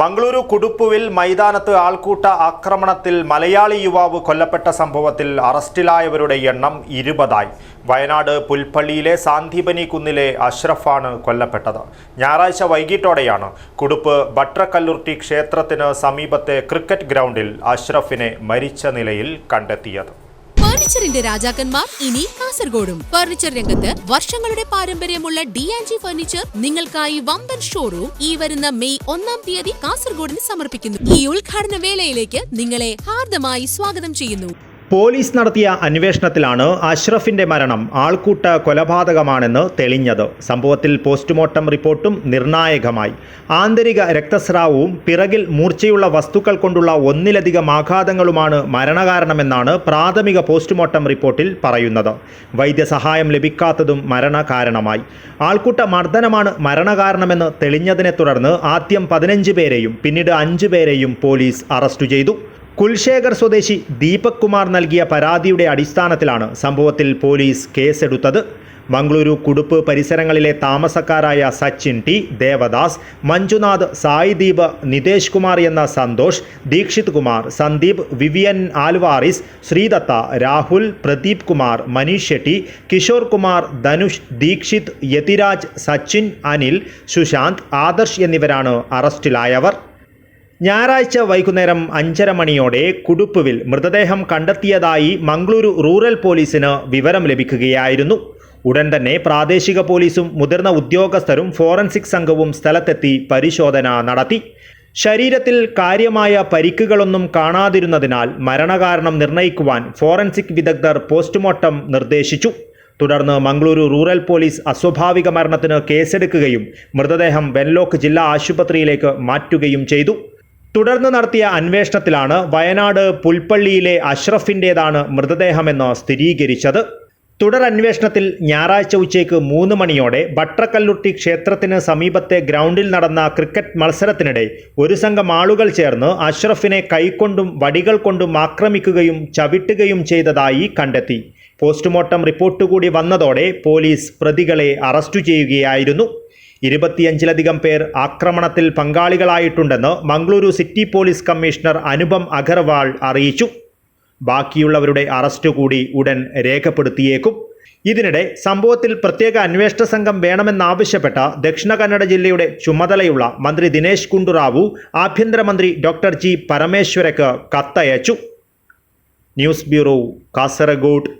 മംഗളൂരു കുടുപ്പുവിൽ മൈതാനത്ത് ആൾക്കൂട്ട ആക്രമണത്തിൽ മലയാളി യുവാവ് കൊല്ലപ്പെട്ട സംഭവത്തിൽ അറസ്റ്റിലായവരുടെ എണ്ണം ഇരുപതായി. വയനാട് പുൽപ്പള്ളിയിലെ സാന്ദീപനി കുന്നിലെ അഷ്റഫാണ് കൊല്ലപ്പെട്ടത്. ഞായറാഴ്ച വൈകിട്ടോടെയാണ് കുടുപ്പ് ബട്രക്കല്ലുർട്ടി ക്ഷേത്രത്തിന് സമീപത്തെ ക്രിക്കറ്റ് ഗ്രൗണ്ടിൽ അഷ്റഫിനെ മരിച്ച നിലയിൽ കണ്ടെത്തിയത്. ഫർണിച്ചറിന്റെ രാജാക്കന്മാർ ഇനി കാസർഗോഡും. ഫർണിച്ചർ രംഗത്ത് വർഷങ്ങളുടെ പാരമ്പര്യമുള്ള ഡി ആൻഡ് ജി ഫർണിച്ചർ നിങ്ങൾക്കായി വമ്പൻ ഷോറൂം ഈ വരുന്ന മെയ് ഒന്നാം തീയതി കാസർഗോഡിന് സമർപ്പിക്കുന്നു. ഈ ഉദ്ഘാടന വേളയിലേക്ക് നിങ്ങളെ ഹാർദമായി സ്വാഗതം ചെയ്യുന്നു. പോലീസ് നടത്തിയ അന്വേഷണത്തിലാണ് അഷ്റഫിന്റെ മരണം ആൾക്കൂട്ട കൊലപാതകമാണെന്ന് തെളിഞ്ഞത്. സംഭവത്തിൽ പോസ്റ്റ്മോർട്ടം റിപ്പോർട്ടും നിർണായകമായി. ആന്തരിക രക്തസ്രാവവും പിറകിൽ മൂർച്ചയുള്ള വസ്തുക്കൾ കൊണ്ടുള്ള ഒന്നിലധികം ആഘാതങ്ങളുമാണ് മരണകാരണമെന്നാണ് പ്രാഥമിക പോസ്റ്റ്മോർട്ടം റിപ്പോർട്ടിൽ പറയുന്നത്. വൈദ്യസഹായം ലഭിക്കാത്തതും മരണകാരണമായി. ആൾക്കൂട്ട മർദ്ദനമാണ് മരണകാരണമെന്ന് തെളിഞ്ഞതിനെ തുടർന്ന് ആദ്യം പതിനഞ്ച് പേരെയും പിന്നീട് അഞ്ച് പേരെയും പോലീസ് അറസ്റ്റ് ചെയ്തു. കുൽശേഖർ സ്വദേശി ദീപക് കുമാർ നൽകിയ പരാതിയുടെ അടിസ്ഥാനത്തിലാണ് സംഭവത്തിൽ പോലീസ് കേസെടുത്തത്. മംഗളൂരു കുടുപ്പ് പരിസരങ്ങളിലെ താമസക്കാരായ സച്ചിൻ ടി ദേവദാസ് മഞ്ജുനാഥ് സായി ദീപ് നിതേഷ് കുമാർ എന്ന സന്തോഷ് ദീക്ഷിത് കുമാർ സന്ദീപ് വിവിയൻ ആൽവാറിസ് ശ്രീദത്ത രാഹുൽ പ്രദീപ് കുമാർ മനീഷ് ഷെട്ടി കിഷോർ കുമാർ ധനുഷ് ദീക്ഷിത് യതിരാജ് സച്ചിൻ അനിൽ സുശാന്ത് ആദർശ് എന്നിവരാണ് അറസ്റ്റിലായവർ. ഞായറാഴ്ച വൈകുന്നേരം അഞ്ചര മണിയോടെ കുടുപ്പുവിൽ മൃതദേഹം കണ്ടെത്തിയതായി മംഗളൂരു റൂറൽ പോലീസിന് വിവരം ലഭിക്കുകയായിരുന്നു. ഉടൻ തന്നെ പ്രാദേശിക പോലീസും മുതിർന്ന ഉദ്യോഗസ്ഥരും ഫോറൻസിക് സംഘവും സ്ഥലത്തെത്തി പരിശോധന നടത്തി. ശരീരത്തിൽ കാര്യമായ പരിക്കുകളൊന്നും കാണാതിരുന്നതിനാൽ മരണകാരണം നിർണയിക്കുവാൻ ഫോറൻസിക് വിദഗ്ധർ പോസ്റ്റ്മോർട്ടം നിർദ്ദേശിച്ചു. തുടർന്ന് മംഗളൂരു റൂറൽ പോലീസ് അസ്വാഭാവിക മരണത്തിന് കേസെടുക്കുകയും മൃതദേഹം വെൻലോക്ക് ജില്ലാ ആശുപത്രിയിലേക്ക് മാറ്റുകയും ചെയ്തു. തുടർന്ന് നടത്തിയ അന്വേഷണത്തിലാണ് വയനാട് പുൽപ്പള്ളിയിലെ അഷ്റഫിന്റേതാണ് മൃതദേഹമെന്ന് സ്ഥിരീകരിച്ചത്. തുടർ അന്വേഷണത്തിൽ ഞായറാഴ്ച ഉച്ചയ്ക്ക് മൂന്ന് മണിയോടെ ബട്രക്കല്ലുട്ടി ക്ഷേത്രത്തിന് സമീപത്തെ ഗ്രൗണ്ടിൽ നടന്ന ക്രിക്കറ്റ് മത്സരത്തിനിടെ ഒരു സംഘം ആളുകൾ ചേർന്ന് അഷ്റഫിനെ കൈക്കൊണ്ടും വടികൾ കൊണ്ടും ആക്രമിക്കുകയും ചവിട്ടുകയും ചെയ്തതായി കണ്ടെത്തി. പോസ്റ്റ്മോർട്ടം റിപ്പോർട്ട് കൂടി വന്നതോടെ പോലീസ് പ്രതികളെ അറസ്റ്റ് ചെയ്യുകയായിരുന്നു. ഇരുപത്തിയഞ്ചിലധികം പേർ ആക്രമണത്തിൽ പങ്കാളികളായിട്ടുണ്ടെന്ന് Mangaluru city police commissioner Anupam Agarwal അറിയിച്ചു. ബാക്കിയുള്ളവരുടെ അറസ്റ്റ് കൂടി ഉടൻ രേഖപ്പെടുത്തിയേക്കും. ഇതിനിടെ സംഭവത്തിൽ പ്രത്യേക അന്വേഷണ സംഘം വേണമെന്നാവശ്യപ്പെട്ട ദക്ഷിണ കന്നഡ ജില്ലയുടെ ചുമതലയുള്ള മന്ത്രി ദിനേശ് കുണ്ടുറാവു ആഭ്യന്തരമന്ത്രി ഡോക്ടർ ജി പരമേശ്വരക്ക് കത്തയച്ചു. News bureau Kasaragod.